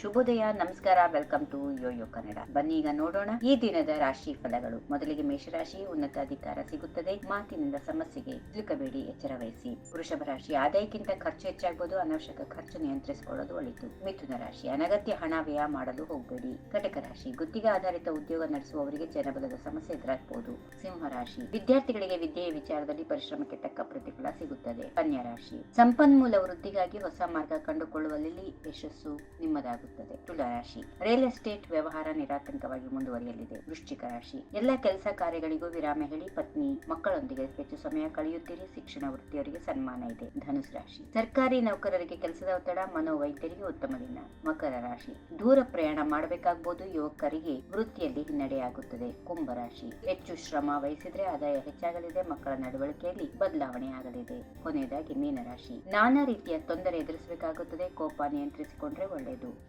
ಶುಭೋದಯ, ನಮಸ್ಕಾರ, welcome to Yoyo Kannada. ಬನ್ನಿ ಈಗ ನೋಡೋಣ ಈ ದಿನದ ರಾಶಿ ಫಲಗಳು. ಮೊದಲಿಗೆ ಮೇಷರಾಶಿ ಉನ್ನತ ಅಧಿಕಾರ ಸಿಗುತ್ತದೆ. ಮಾತಿನಿಂದ ಸಮಸ್ಯೆಗೆ ಸಿಲುಕಬೇಡಿ ಎಚ್ಚರ ವಹಿಸಿ ವೃಷಭ ರಾಶಿ ಆದಾಯಕ್ಕಿಂತ ಖರ್ಚು ಹೆಚ್ಚಾಗಬಹುದು ಅನವಶ್ಯಕ ಖರ್ಚು ನಿಯಂತ್ರಿಸಿಕೊಳ್ಳೋದು ಒಳಿತು. ಮಿಥುನ ರಾಶಿ ಅನಗತ್ಯ ಹಣ ವ್ಯಯ ಮಾಡಲು ಹೋಗಬೇಡಿ. ಕಟಕ ರಾಶಿ ಗುತ್ತಿಗೆ ಆಧಾರಿತ ಉದ್ಯೋಗ ನಡೆಸುವವರಿಗೆ ಜನಬಲದ ಸಮಸ್ಯೆ ಎದುರಾಗಬಹುದು ಸಿಂಹ ರಾಶಿ ವಿದ್ಯಾರ್ಥಿಗಳಿಗೆ ವಿದ್ಯೆಯ ವಿಚಾರದಲ್ಲಿ ಪರಿಶ್ರಮಕ್ಕೆ ತಕ್ಕ ಪ್ರತಿಫಲ ಸಿಗುತ್ತದೆ. ಕನ್ಯಾ ರಾಶಿ ಸಂಪನ್ಮೂಲ ವೃದ್ಧಿಗಾಗಿ ಹೊಸ ಮಾರ್ಗ ಕಂಡುಕೊಳ್ಳುವಲ್ಲಿ ಯಶಸ್ಸು ನಿಮ್ಮದಾಗುತ್ತದೆ. ತುಲಾ ರಾಶಿ. ರಿಯಲ್ ಎಸ್ಟೇಟ್ ವ್ಯವಹಾರ ನಿರಾತಂಕವಾಗಿ ಮುಂದುವರಿಯಲಿದೆ. ವೃಶ್ಚಿಕ ರಾಶಿ. ಎಲ್ಲ ಕೆಲಸ ಕಾರ್ಯಗಳಿಗೂ ವಿರಾಮ ಹೇಳಿ ಪತ್ನಿ, ಮಕ್ಕಳೊಂದಿಗೆ ಹೆಚ್ಚು ಸಮಯ ಕಳೆಯುತ್ತೀರಿ. ಶಿಕ್ಷಣ ವೃತ್ತಿಯವರಿಗೆ ಸನ್ಮಾನ ಇದೆ. ಧನುಸ್ ರಾಶಿ. ಸರ್ಕಾರಿ ನೌಕರರಿಗೆ ಕೆಲಸದ ಒತ್ತಡ, ಮನೋವೈದ್ಯರಿಗೆ ಉತ್ತಮ ದಿನ. ಮಕರ ರಾಶಿ. ದೂರ ಪ್ರಯಾಣ ಮಾಡಬೇಕಾಗಬಹುದು ಯುವಕರಿಗೆ ವೃತ್ತಿಯಲ್ಲಿ ಹಿನ್ನಡೆಯಾಗುತ್ತದೆ. ಕುಂಭ ರಾಶಿ. ಹೆಚ್ಚು ಶ್ರಮ ವಹಿಸಿದ್ರೆ ಆದಾಯ ಹೆಚ್ಚಾಗಲಿದೆ. ಮಕ್ಕಳ ನಡವಳಿಕೆಯಲ್ಲಿ ಬದಲಾವಣೆ ಆಗಲಿದೆ. ಕೊನೆಯದಾಗಿ ಮೀನರಾಶಿ. ನಾನಾ ರೀತಿಯ ತೊಂದರೆ ಎದುರಿಸಬೇಕಾಗುತ್ತದೆ. ಕೋಪ ನಿಯಂತ್ರಿಸಿಕೊಂಡ್ರೆ ಒಳ್ಳೆಯದು.